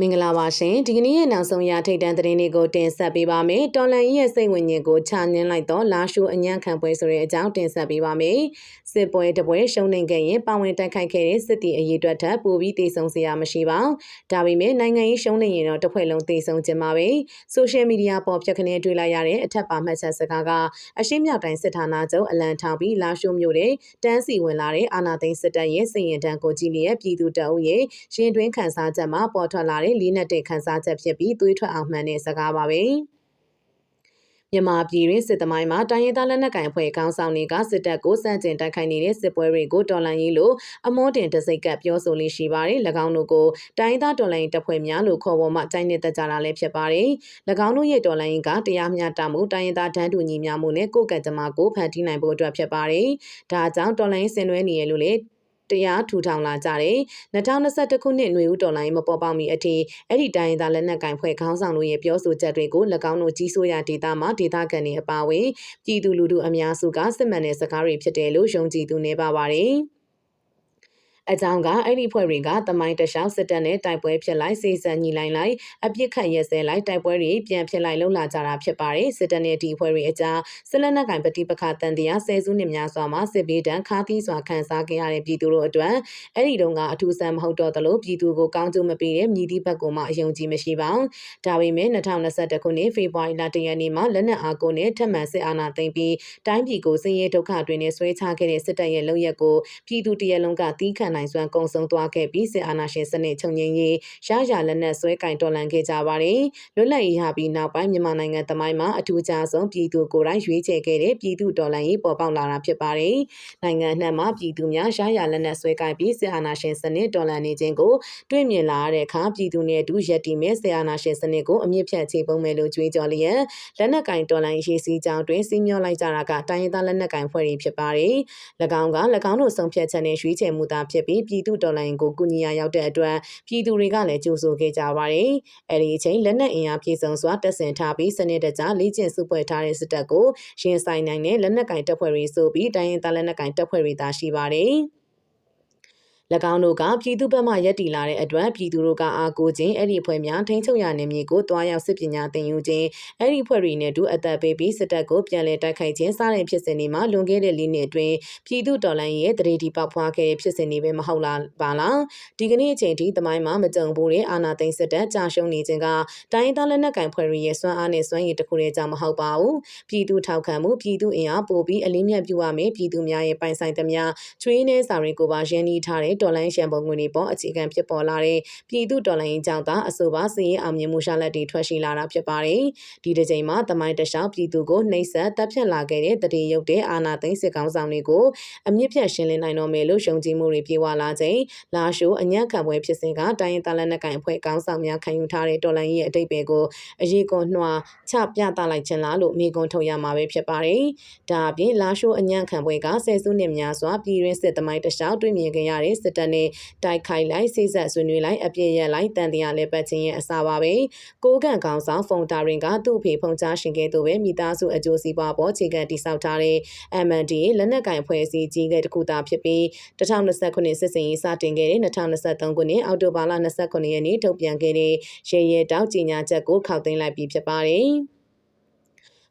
မင်္ဂလာပါရှင်ဒီကနေ့ရဲ့နောက်ဆုံးရထိတ်တန့်သတင်းတွေကိုတင်ဆက်ပေးပါမယ်တော်လန်ကြီးရဲ့စိတ်ဝင်ငင်ကိုခြာညှင်းလိုက်တော့လာရှုအညံ့ခံပွဲဆိုတဲ့အကြောင်းတင်ဆက်ပေးပါမယ်စစ်ပွဲတပွဲရှုံးနေခဲ့ရင်ပါဝင်တိုက်ခိုက်ခဲ့တဲ့စစ်တီအရေးအတွက်ထပ်ပိုပြီးတည်ဆုံစရာမရှိပါဒါပေမဲ့နိုင်ငံရေးရှုံးနေရင်တော့တစ်ဖွဲ့လုံးတည်ဆုံခြင်းပါပဲဆိုရှယ်မီဒီယာပေါ်ဖြတ်ခနဲ့တွေ့လိုက်ရတဲ့အထက်ပါမှတ်ချက်စကားကအရှင်းမြောက်တိုင်းစစ်ဌာနချုပ်အလံထောင်ပြီးလာရှုမျိုးတဲ့တန်းစီဝင်လာတဲ့အာနာသိန်းစစ်တပ်ရဲ့စည်ရင်တန်းကိုကြည့်လျက်ပြည်သူတအုပ်ရဲ့ရှင်တွင်းခန်းစားချက်မှာပေါ်ထွက်လာတဲ့လေးနက်တဲ့ခန်းစားချက်ဖြစ်ပြီးသွေးထွက်အောင်မှန်တဲ့စကားပါပဲမြန်မာပြည်တွင်စစ်သမိုင်းမှာတိုင်းရင်းသားလက်နက်ကိုင်အဖွဲ့ခေါင်းဆောင်တွေကစစ်တပ်ကိုစန့်ကျင်တိုက်ခိုက်နေတဲ့စစ်ပွဲတွေကိုတော်လှန်ရေးလို့အမောတင်တစိတ်ကပ်ပြောဆိုလေးရှိပါတယ်။၎င်းတို့ကိုတိုင်းရင်းသားတော်လှန်ရေးတပ်ဖွဲ့များလို့ခေါ်ပေါ်မှတိုင်းနဲ့တက်ကြတာလည်းဖြစ်ပါတယ်။၎င်းတို့ရဲ့တော်လှန်ရေးကတရားမျှတမှုတိုင်းရင်းသားတန်းတူညီမျှမှုနဲ့ကိုယ်ကံကြမ္မာကိုဖန်တီးနိုင်ဖို့အတွက်ဖြစ်ပါတယ်။ဒါကြောင့်တော်လှန်ရေးဆင်နွှဲနေရလို့လေ တရားထူထောင်လာကြတယ်။2021ခုနှစ်ຫນွေဦးတော်လိုင်းမပေါ်ပေါက်မီအထိအဲ့ဒီတိုင်းသားလက်နက်ကိုင်ဖွဲ့ခေါင်းဆောင်တို့ရဲ့ပြောဆိုချက်တွေကို၎င်းတို့ကြီးစိုးရဒေတာမှာဒေတာကန်တွေအပါအဝင်ပြည်သူလူထုအများစုကစစ်မှန်တဲ့စကားတွေဖြစ်တယ်လို့ယုံကြည်သူနေပါပါတယ်။ အကြောင်းကအဲ့ဒီဖွဲ့တွေကတမိုင်းတလျှောက်စစ်တပ်နဲ့တိုက်ပွဲဖြစ်လိုက်စေစံညီလိုက်လိုက်အပြစ်ခတ်ရဲစဲလိုက်တိုက်ပွဲတွေပြန်ဖြစ်လိုက်လှုပ်လာကြတာဖြစ်ပါတယ်စစ်တပ်နဲ့ဒီဖွဲ့တွေအကြားစစ်လက်နက်ကင်ပဋိပက္ခတန်တရားဆယ်စုနှစ်များစွာမှာစစ်ဘေးဒဏ်ခါသီးစွာခံစားခဲ့ရတဲ့ပြည်သူတို့အတွက်အဲ့ဒီတုန်းကအထူးဆန်းမဟုတ်တော့သလိုပြည်သူကိုကောင်းကျိုးမပေးတဲ့မြည်သည့်ဘက်ကိုမှအယုံကြည်မရှိပါဘူးဒါပေမဲ့2021ခုနှစ်ဖေဖော်ဝါရီလတရက်နေ့မှာလက်နက်အားကိုနဲ့ထပ်မံစစ်အာဏာသိမ်းပြီးတိုင်းပြည်ကိုစည်ရဲဒုက္ခတွေနဲ့ဆွဲချခဲ့တဲ့စစ်တပ်ရဲ့လုပ်ရက်ကိုပြည်သူတရက်လုံးကတီးခံနိုင်စွမ်းကုံဆုံးသွားခဲ့ပြီးစစ်အာဏာရှင်စနစ်ချုပ်ငြိမ်းရေးရရလက်နက်ဆွဲကင်တော်လှန်ခဲ့ကြပါတယ်။လွတ်လပ်ရေးရပြီးနောက်ပိုင်းမြန်မာနိုင်ငံသမိုင်းမှာအထူးခြားဆုံးပြည်သူကိုယ်တိုင်ရွေးချယ်ခဲ့တဲ့ပြည်သူတော်လှန်ရေးပေါ်ပေါက်လာတာဖြစ်ပါတယ်။နိုင်ငံနှံ့မှာပြည်သူများရရလက်နက်ဆွဲကင်ပြီးစစ်အာဏာရှင်စနစ်တော်လှန်နေခြင်းကိုတွေ့မြင်လာရတဲ့အခါပြည်သူနဲ့အတူရက်တီမဲ့စစ်အာဏာရှင်စနစ်ကိုအမြင့်ဖြတ်ချေပုံမဲ့လို့ကြွေးကြော်လျက်လက်နက်ကင်တော်လှန်ရေးစီကြောင်းတွင်စီးမျောလိုက်ကြတာကတိုင်းရင်းသားလက်နက်ကင်ဖွဲ့တွေဖြစ်ပါတယ်။၎င်းက၎င်းတို့ဆုံးဖြတ်ချက်နဲ့ရွေးချယ်မှုသားဖြစ်ပြီးပြည်သူတော်လှန်ရေးကိုကူညီရာရောက်တဲ့အတွက်ပြည်သူတွေကလည်းကြိုဆိုခဲ့ကြပါတယ်။အဲဒီအချိန်လက်နက်အင်အားပြည့်စုံစွာတပ်ဆင်ထားပြီးစနစ်တကျလေ့ကျင့်စုဖွဲ့ထားတဲ့စစ်တပ်ကိုရင်ဆိုင်နိုင်တဲ့လက်နက်ကင်တပ်ဖွဲ့တွေဆိုပြီးတိုင်းရင်းသားလက်နက်ကင်တပ်ဖွဲ့တွေသာရှိပါတယ်။၎ င်းတို့ကပြည်သူ့ဘက်မှရက်တီလာတဲ့အတွက်ပြည်သူတို့ကအားကိုးခြင်းအဲ့ဒီအဖွဲ့များထိန်းချုပ်ရနေမည်ကိုတွားရောက်စစ်ပညာသင်ယူခြင်းအဲ့ဒီအဖွဲ့တွေနဲ့တူအသက်ပေးပြီးစစ်တပ်ကိုပြန်လည်တိုက်ခိုက်ခြင်းစတဲ့ဖြစ်စဉ်တွေမှာလွန်ခဲ့တဲ့လေးနှစ်အတွင်းပြည်သူတော်လှန်ရေးရဲ့တရေတီပေါက်ဖွားခဲ့တဲ့ဖြစ်စဉ်တွေပဲမဟုတ်လားပါလားဒီကနေ့အချိန်ထိတမိုင်းမှာမကြုံဘူးတဲ့အာဏာသိမ်းစစ်တပ်ကြာရှုံးနေခြင်းကတိုင်းသားလက်နက်ကင်ဖွဲ့တွေရဲ့စွမ်းအားနဲ့စွမ်းရည်တစ်ခုတည်းကြောင့်မဟုတ်ပါဘူးပြည်သူထောက်ခံမှုပြည်သူအင်အားပိုပြီးအလင်းမြတ်ပြုရမယ်ပြည်သူများရဲ့ပိုင်ဆိုင်သမျှချွေးနှဲစာတွေကိုပါရင်းနှီးထားတဲ့တော်လိုင်းရှံပုံငွေတွေပေါ်အခြေခံဖြစ်ပေါ်လာတဲ့ပြည်သူတော်လှန်ရေးကြောင့်သာအဆိုပါစီရင်အောင်မြင်မှုရှာလက်တွေထွက်ရှိလာတာဖြစ်ပါတယ်။ဒီတစ်ချိန်မှာတမိုင်းတခြားပြည်သူကိုနှိပ်စက်တပ်ဖြတ်လာခဲ့တဲ့တည်ရုပ်တဲ့အာဏာသိမ်းစစ်ကောင်ဆောင်တွေကိုအမြင့်ဖြတ်ရှင်းလင်းနိုင်တော့မယ်လို့ရှုံကြည်မှုတွေပြေဝလာချိန်လာရှိုးအညံ့ခံပွဲဖြစ်စဉ်ကတိုင်းရင်းသားလက်နက်ကိုင်အဖွဲ့ကောင်းဆောင်များခံယူထားတဲ့တော်လှန်ရေးအတိတ်ပဲကိုအရေးကွန်နှွာချပြသလိုက်ခြင်းလားလို့မိကွန်ထုတ်ရမှာပဲဖြစ်ပါတယ်။ဒါအပြင်လာရှိုးအညံ့ခံပွဲကဆယ်စုနှစ်များစွာပြည်တွင်းစစ်သမိုင်းတခြားတွေ့မြင်ခဲ့ရတဲ့စစ်တပ်နဲ့တိုက်ခိုက်လိုက်စိစက်ဆွေးနွေးလိုက်အပြည့်ရလိုက်တန်တရားလဲပတ်ခြင်းရဲ့အစာပါပဲကိုးကန်ကောင်ဆောင်ဖုန်တာရင်ကသူ့အဖေဖုန်ချရှင်ကဲ့သို့ပဲမိသားစုအကျိုးစီးပွားပေါ်ခြေခံတိစောက်ထားတဲ့ MND လက်နက်ကင်ဖွဲ့စည်းကြီးကဲတစ်ခုသာဖြစ်ပြီး2029ခုနှစ်စစ်စင်ရေးစတင်ခဲ့တဲ့2023ခုနှစ်အောက်တိုဘာလ29ရက်နေ့ထုတ်ပြန်ခဲ့တဲ့ရေရဲတောက်ကြီးညာချက်ကိုခောက်သိမ်းလိုက်ပြီးဖြစ်ပါတယ်။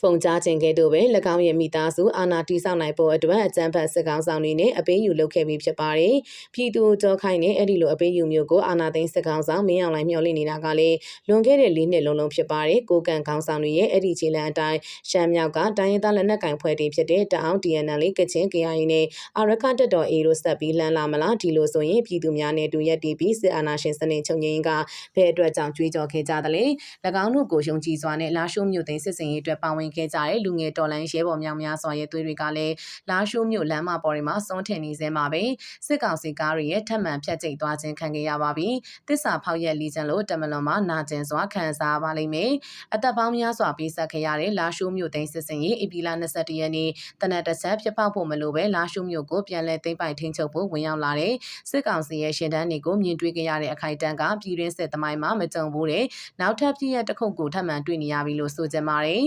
ဖုန်ကြားခြင်းကဲ့သို့ပဲ၎င်းရဲ့မိသားစုအာဏာတိစောက်နိုင်ဖို့အတွက်အကြံဖတ်စစ်ကောင်ဆောင်တွေနဲ့အပေးယူလုပ်ခဲ့ပြီးဖြစ်ပါတယ်။ပြည်သူတော်ခိုင်နဲ့အဲ့ဒီလိုအပေးယူမျိုးကိုအာဏာသိမ်းစစ်ကောင်ဆောင်မင်းအောင်လှိုင်မျှော်လင့်နေတာကလည်းလွန်ခဲ့တဲ့၄နှစ်လုံးလုံးဖြစ်ပါတယ်။ကိုကန်ကောင်ဆောင်တွေရဲ့အဲ့ဒီခြေလမ်းအတိုင်းရှမ်းမြောက်ကတိုင်းရင်းသားလက်နက်ကင်ဖွဲ့တွေဖြစ်တဲ့တအောင် DNL ကချင် KIA နဲ့အာရခတက်တော် A တို့ဆက်ပြီးလှမ်းလာမလားဒီလိုဆိုရင်ပြည်သူများနဲ့တူရက်တီပြီးစစ်အာဏာရှင်စနစ်ချုပ်ငြိမ်းကဘယ်အတွက်ကြောင့်ကြွေးကြော်ခဲ့ကြသလဲ။၎င်းတို့ကိုယုံကြည်စွာနဲ့လာရှိုးမြို့သိမ်းစစ်စင်ရေးအတွက်ပါဝင်ခဲ့ကြတဲ့လူငယ်တော်လန်ရဲဘော်များများစွာရဲ့သွေးတွေကလည်းလာရှိုးမြို့လမ်းမပေါ်တွေမှာစွန့်ထင်နေစဲမှာပဲစစ်ကောင်စီကားတွေရဲ့ထပ်မံဖျက်ကျိတ်သွားခြင်းခံခဲ့ရပါပြီတစ္ဆာဖောက်ရက်လီကျန်လို့တမလွန်မှာနာကျင်စွာခံစားပါလိမ့်မယ်အသက်ပေါင်းများစွာပေးဆက်ခဲ့ရတဲ့လာရှိုးမြို့သိမ်းစစ်စင်ရေးဧပြီလ22ရက်နေ့တနက်တစ်ဆက်ဖြစ်ပေါက်ဖို့မလိုပဲလာရှိုးမြို့ကိုပြန်လည်သိမ်းပိုက်ထိန်းချုပ်ဖို့ဝင်ရောက်လာတဲ့စစ်ကောင်စီရဲ့ရှင်တန်းတွေကိုမြင်တွေ့ခဲ့ရတဲ့အခိုက်အတန့်ကပြည်တွင်းစစ်သမိုင်းမှာမကြုံဘူးတဲ့နောက်ထပ်ပြည့်ရတစ်ခုကိုထပ်မံတွေ့နေရပြီလို့ဆိုကြပါတယ်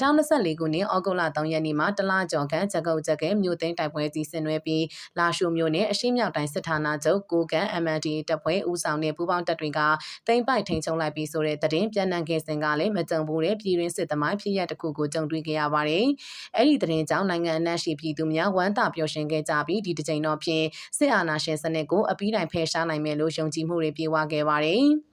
2024ခုနှစ်ဩဂုတ်လ3ရက်နေ့မှာတလကျော်ခန့်ချက်ကုတ်ချက်ကဲမြို့သိမ်းတိုက်ပွဲကြီးဆင်နွှဲပြီးလာရှိုမြို့နယ်အရှိမြောက်တိုင်းစစ်ဌာနချုပ်ကိုကန် MND တပ်ဖွဲ့ဦးဆောင်တဲ့ပူးပေါင်းတပ်တွေကတိမ့်ပိုက်ထိန်ချုံလိုက်ပြီးဆိုတဲ့သတင်းပြန်နှံခဲ့စဉ်ကလည်းမကြုံဘူးတဲ့ပြည်တွင်းစစ်သမိုင်းဖြစ်ရတစ်ခုကိုကြုံတွေ့ခဲ့ရပါတယ်။အဲ့ဒီသတင်းကြောင့်နိုင်ငံအနှံ့ရှိပြည်သူများဝမ်းသာပျော်ရွှင်ခဲ့ကြပြီးဒီတစ်ချိန်တော့ဖြင့်စစ်အာဏာရှင်စနစ်ကိုအပြီးတိုင်ဖယ်ရှားနိုင်မယ်လို့ယုံကြည်မှုတွေပြေဝခဲ့ပါတယ်။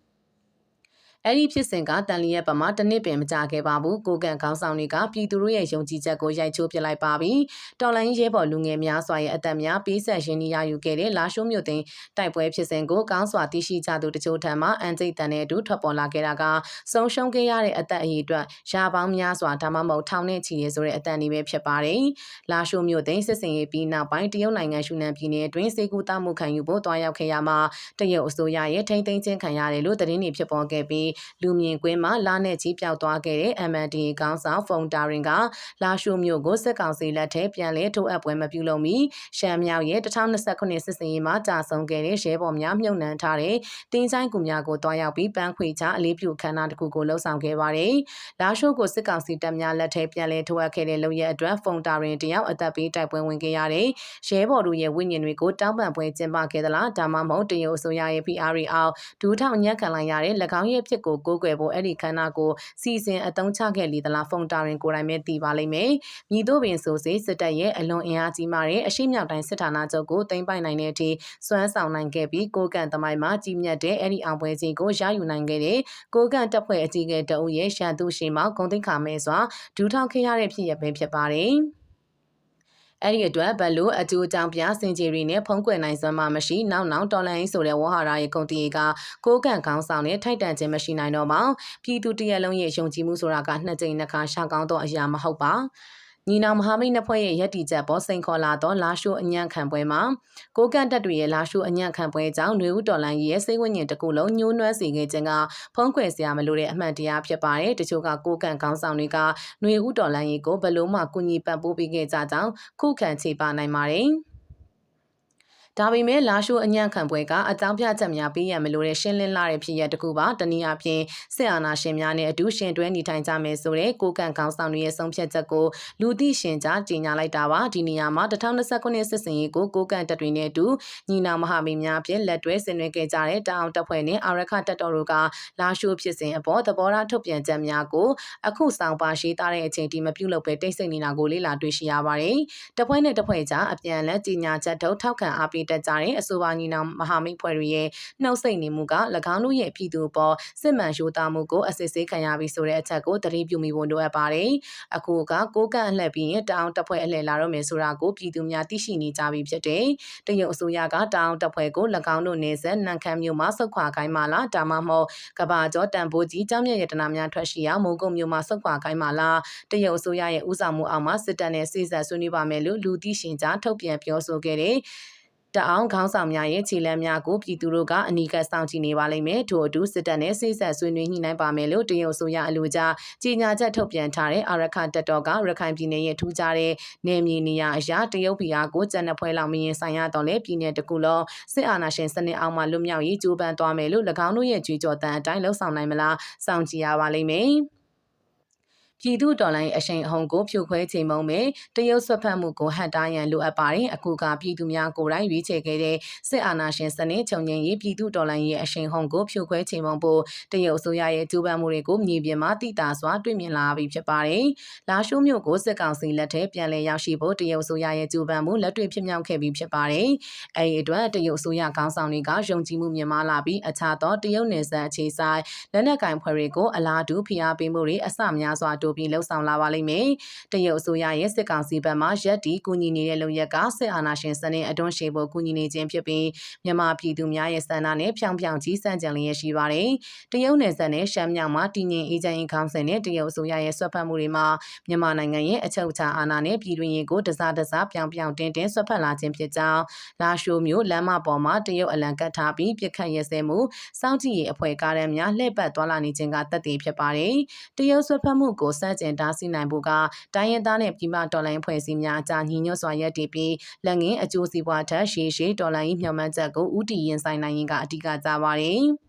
အဲ့ဒီဖြစ်စဉ်ကတန်လျက်ပမာတစ်နှစ်ပင်မကြခဲ့ပါဘူးကိုကန်ခေါင်းဆောင်တွေကပြည်သူတို့ရဲ့ယုံကြည်ချက်ကိုရိုက်ချိုးပစ်လိုက်ပါပြီတော်လိုင်းရဲဘော်လူငယ်များစွာရဲ့အသက်များပေးဆက်ရင်းနှီးရယူခဲ့တဲ့လာရှိုးမြို့သိန်းတိုက်ပွဲဖြစ်စဉ်ကိုကောင်းစွာသိရှိကြသူတချို့ထံမှအန်စိတ်တန်တဲ့အတူထွက်ပေါ်လာခဲ့တာကဆုံးရှုံးခဲ့ရတဲ့အသက်အရေးအတွက်ရာပေါင်းများစွာဒါမှမဟုတ်ထောင်နဲ့ချီရဲဆိုတဲ့အသက်အနည်းပဲဖြစ်ပါတယ်လာရှိုးမြို့သိန်းစစ်စင်ရေးပြီးနောက်ပိုင်းတရုတ်နိုင်ငံရှူနန်ပြည်နယ်အတွင်းစေကူတာမှုခံယူဖို့တွားရောက်ခဲ့ရမှာတရုတ်အစိုးရရဲ့ထိမ့်သိမ်းခြင်းခံရတယ်လို့သတင်းတွေဖြစ်ပေါ်ခဲ့ပြီးလူမြင်ကွင်းမှာလာနဲ့ကြီးပြောက်သွားခဲ့တဲ့ MND ခေါင်းဆောင်ဖုန်တာရင်ကလာရှိုမျိုးကိုစစ်ကောင်စီလက်ထက်ပြန်လည်ထိုးအပ်ပွဲမပြုလုပ်မီရှမ်းမြောက်ရဲ့2029စစ်စင်ရေးမှာကြာဆုံးခဲ့တဲ့ရဲဘော်များမြုပ်နှံထားတဲ့တင်းချိုင်းကူများကိုတွားရောက်ပြီးပန်းခွေချအလေးပြုခမ်းနားတစ်ခုကိုလှုပ်ဆောင်ခဲ့ပါတယ်။လာရှိုကိုစစ်ကောင်စီတပ်များလက်ထက်ပြန်လည်ထိုးအပ်ခဲ့တဲ့လုံရဲ့အတွက်ဖုန်တာရင်တယောက်အသက်ပေးတိုက်ပွဲဝင်ခဲ့ရတဲ့ရဲဘော်တို့ရဲ့ဝိညာဉ်တွေကိုတောင်းပန်ပွဲကျင်းပခဲ့သလားဒါမှမဟုတ်တရုတ်အစိုးရရဲ့ PR အောက်ဒူးထောင်ညက်ခံလိုက်ရတဲ့၎င်းရဲ့ဖြစ်ကိုကိုးကွယ်ဖို့အဲ့ဒီခန္ဓာကိုစီစဉ်အသုံးချခဲ့လေသလားဖုန်တာရင်ကိုယ်တိုင်ပဲသိပါလိမ့်မယ်။မြည်တို့ပင်ဆိုစေစစ်တပ်ရဲ့အလွန်အင်အားကြီးမားတဲ့အရှိမြောက်တိုင်းစစ်ဌာနချုပ်ကိုတင်ပိုင်နိုင်တဲ့အထိစွမ်းဆောင်နိုင်ခဲ့ပြီးကိုကန့်သမိုင်းမှာကြီးမြတ်တဲ့အဲ့ဒီအောင်ပွဲကြီးကိုရယူနိုင်ခဲ့တဲ့ကိုကန့်တပ်ဖွဲ့အကြီးအကဲတအုပ်ရဲ့ရှန်သူရှိမောက်ဂုံတိခါမဲစွာဒူးထောက်ခဲ့ရတဲ့ဖြစ်ရပဲဖြစ်ပါတယ်။ အဲ့ဒီအတွက်ဘလို့အကျိုးအကြောင်းပြစင်ကြီးရီနဲ့ဖုံးကွယ်နိုင်စွမ်းမှမရှိနောက်နောက်တော်လန်ဆိုတဲ့ဝဟာရရဲ့ဂုံတီကကိုးကန်ခေါင်းဆောင်နဲ့ထိုက်တန်ခြင်းမရှိနိုင်တော့ပါပြည်သူတရက်လုံးရဲ့ယုံကြည်မှုဆိုတာကနှစ်ကြိမ်နှစ်ခါရှောက်ကောင်းသောအရာမဟုတ်ပါ ညီနောင်မဟာမိတ်နှစ်ဖွဲ့ရဲ့ရည်တည်ချက်ပေါ်စိန်ခေါ်လာသောလာရှိုးအညံ့ခံပွဲမှာကိုကန့်တက်တွေရဲ့လာရှိုးအညံ့ခံပွဲကြောင့်ຫນွေဦးတော်လန်ကြီးရဲ့စိတ်ဝိညာဉ်တစ်ခုလုံးညှိုးနွမ်းစေခဲ့ခြင်းကဖုံးကွယ်စရာမလိုတဲ့အမှန်တရားဖြစ်ပါတယ်။တချို့ကကိုကန့်ခေါင်းဆောင်တွေကຫນွေဦးတော်လန်ကြီးကိုဘလို့မှကူညီပံ့ပိုးပေးခဲ့ကြကြောင်းခုခံချေပနိုင်ပါတယ်။ ဒါပေမဲ့လာရှိုးအညံ့ခံပွဲကအကြောင်းပြချက်များပေးရမလို့တဲ့ရှင်းလင်းလာတဲ့ဖြစ်ရပ်တခုပါတနည်းအားဖြင့်စစ်အာဏာရှင်များနဲ့အတူရှင်တွဲနေထိုင်ကြမယ်ဆိုတဲ့ကိုကန့်ခေါင်းဆောင်တွေရဲ့ဆုံးဖြတ်ချက်ကိုလူသိရှင်ကြားကြေညာလိုက်တာပါဒီနေရာမှာ2029စစ်စင်ရေးကိုကိုကန့်တပ်တွေနဲ့အတူညီနောင်မဟာမိတ်များဖြင့်လက်တွဲဆင်နွှဲခဲ့ကြတဲ့တအောင်တပ်ဖွဲ့နဲ့အာရခတပ်တော်တို့ကလာရှိုးဖြစ်စဉ်အပေါ်သဘောထားထုတ်ပြန်ချက်များကိုအခုဆောင်ပါရှိထားတဲ့အချိန်ဒီမပြုတ်လို့ပဲတိတ်ဆိတ်နေတာကိုလေ့လာတွေ့ရှိရပါတယ်တပ်ဖွဲ့နဲ့တပ်ဖွဲ့ကြားအပြန်အလှန်ကြေညာချက်ထုတ်ထောက်ခံအားပေးတက်ကြတဲ့အဆိုပါညီနောင်မဟာမိတ်ဖွဲ့တွေရဲ့နှုတ်ဆက်နေမှုက၎င်းတို့ရဲ့ပြည်သူပေါ်စစ်မှန်ရိုးသားမှုကိုအစစ်ဆေးခံရပြီဆိုတဲ့အချက်ကိုတတိပြုမိဖို့လိုအပ်ပါတယ်။အခုကကိုကန့်အလှည့်ပြီးရင်တောင်တပ်ဖွဲ့အလှည့်လာတော့မယ်ဆိုတာကိုပြည်သူများသိရှိနေကြပြီဖြစ်တယ်။တရုတ်အစိုးရကတောင်တပ်ဖွဲ့ကို၎င်းတို့နေဆက်နန်ခမ်းမြို့မှာစုခွာခိုင်းမှလားဒါမှမဟုတ်ကဘာကျော်တန်ဖိုးကြီးကျောင်းမြတ်ရတနာများထွက်ရှိရာမုံကုတ်မြို့မှာစုခွာခိုင်းမှလားတရုတ်အစိုးရရဲ့ဦးဆောင်မှုအောက်မှာစစ်တပ်နဲ့စစ်ဆက်ဆွေးနွေးပါမယ်လို့လူသိရှင်ကြားထုတ်ပြန်ပြောဆိုခဲ့တယ်။ တအောင်ခေါင်းဆောင်များရဲ့ခြေလှမ်းများကိုပြည်သူတို့ကအနီးကပ်စောင့်ကြည့်နေပါလိမ့်မယ်ထို့အတူစစ်တပ်နဲ့စိတ်ဆက်ဆွေးနွေးညှိနှိုင်းပါမယ်လို့တရုတ်ဆိုရအလို့ကြားကြီးညာချက်ထုတ်ပြန်ထားတဲ့အာရခတပ်တော်ကရခိုင်ပြည်နယ်ရဲ့ထူးခြားတဲ့နယ်မြေနေရာအရာတရုတ်ပြည်အားကိုကြံတဲ့ဖွဲလောက်မရင်ဆိုင်ရတော့လေပြည်နယ်တကူလုံးစစ်အာဏာရှင်စနစ်အောက်မှာလွတ်မြောက်ရေးကြိုးပမ်းသွားမယ်လို့၎င်းတို့ရဲ့ကြွေးကြော်တန်အတိုင်းလှုံ့ဆော်နိုင်မလားစောင့်ကြည့်ရပါလိမ့်မယ် ပြည်သူတော်လှန်ရေးအရှိန်အဟုန်ကိုဖြိုခွဲချိန်မုံမဲ့တရုတ်ဆွတ်ဖက်မှုကိုဟန်တားရန်လိုအပ်ပါတယ်အခုကပြည်သူများကိုယ်တိုင်ရွေးချယ်ခဲ့တဲ့စစ်အာဏာရှင်စနစ်ချုပ်ငြိမ်းရေးပြည်သူတော်လှန်ရေးအရှိန်အဟုန်ကိုဖြိုခွဲချိန်မုံဖို့တရုတ်အစိုးရရဲ့ကြိုးပမ်းမှုတွေကိုမြေပြင်မှာတိတာစွာတွေ့မြင်လာပြီဖြစ်ပါတယ်လာရှိုးမြို့ကိုစစ်ကောင်စီလက်ထက်ပြန်လည်ရောက်ရှိဖို့တရုတ်အစိုးရရဲ့ကြိုးပမ်းမှုလက်တွေ့ဖြစ်မြောက်ခဲ့ပြီဖြစ်ပါတယ်အဲဒီအတွက်တရုတ်အစိုးရခေါင်းဆောင်တွေကယုံကြည်မှုမြင့်မားလာပြီးအခြားသောတရုတ်နယ်စပ်အခြေဆိုင်လက်နက်ကင်ဖွဲ့တွေကိုအလားတူဖိအားပေးမှုတွေအစများစွာတိုးပြီးလှုံ့ဆော်လာပါလိမ့်မယ်။တရုတ်အစိုးရရဲ့စစ်ကောင်စီဘက်မှရက်တီကူညီနေတဲ့လုံရက်ကစစ်အာဏာရှင်စနစ်အတွန်းရှည်ဖို့ကူညီနေခြင်းဖြစ်ပြီးမြန်မာပြည်သူများရဲ့စံနာနဲ့ဖြောင်ဖြောင်ကြီးစံကြံလျက်ရှိပါတယ်။တရုတ်နယ်စပ်နဲ့ရှမ်းမြောက်မှာတည်ငြိမ်အေးချမ်းရေးခေါင်းစဉ်နဲ့တရုတ်အစိုးရရဲ့ဆွတ်ဖက်မှုတွေမှာမြန်မာနိုင်ငံရဲ့အချုပ်အခြာအာဏာနဲ့ပြည်တွင်းရေးကိုတစားတစားပြောင်ပြောင်တင်းတင်းဆွတ်ဖက်လာခြင်းဖြစ်ကြောင်းလာရှိုမျိုးလမ်းမပေါ်မှာတရုတ်အလံကတ်ထားပြီးပြစ်ခတ်ရဲစဲမှုစောင့်ကြည့်ရေးအဖွဲ့ကားရန်များလှည့်ပတ်သွားလာနေခြင်းကသက်သေဖြစ်ပါတယ်။တရုတ်ဆွတ်ဖက်မှုကိုစန့်ကျင်တားဆီးနိုင်ဖို့ကတိုင်းရင်းသားနဲ့ပြည်မတော်လိုင်းဖွဲ့စည်းများအကြားညီညွတ်စွာရပ်တည်ပြီးလက်ငင်းအကျိုးစီးပွားထက်ရှေးရှေးတော်လိုင်းမျှော်မှန်းချက်ကိုဥတီရင်ဆိုင်နိုင်ရင်ကအဓိကကြပါတယ်။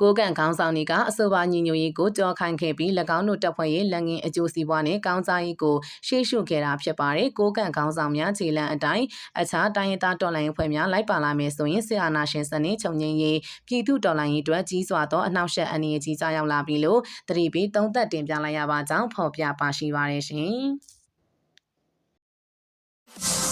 ကိုကန့်ခေါင်းဆောင်တွေက အဆိုပါညီညွတ်ရေးကိုကြော်ခိုင်းခဲ့ပြီး၎င်းတို့တပ်ဖွဲ့ရဲ့လက်ငင်းအကျိုးစီးပွားနဲ့ကောင်းစားရေးကိုရှေ့ရှုခဲ့တာဖြစ်ပါတယ်။ကိုကန့်ခေါင်းဆောင်များခြေလမ်းအတိုင်းအခြားတိုင်းရင်းသားတော်လှန်ရေးဖွဲ့များလိုက်ပါလာမယ်ဆိုရင်ဆီအာနာရှင်စနစ်ချုပ်ငြိမ်းရေးပြည်သူတော်လှန်ရေးအတွက်ကြီးစွာသောအနောက်ရှက်အနေအကြီးကြားရောက်လာပြီလို့သတိပေးသုံးသပ်တင်ပြလိုက်ရပါကြောင်းဖော်ပြပါရှိပါတယ်ရှင်။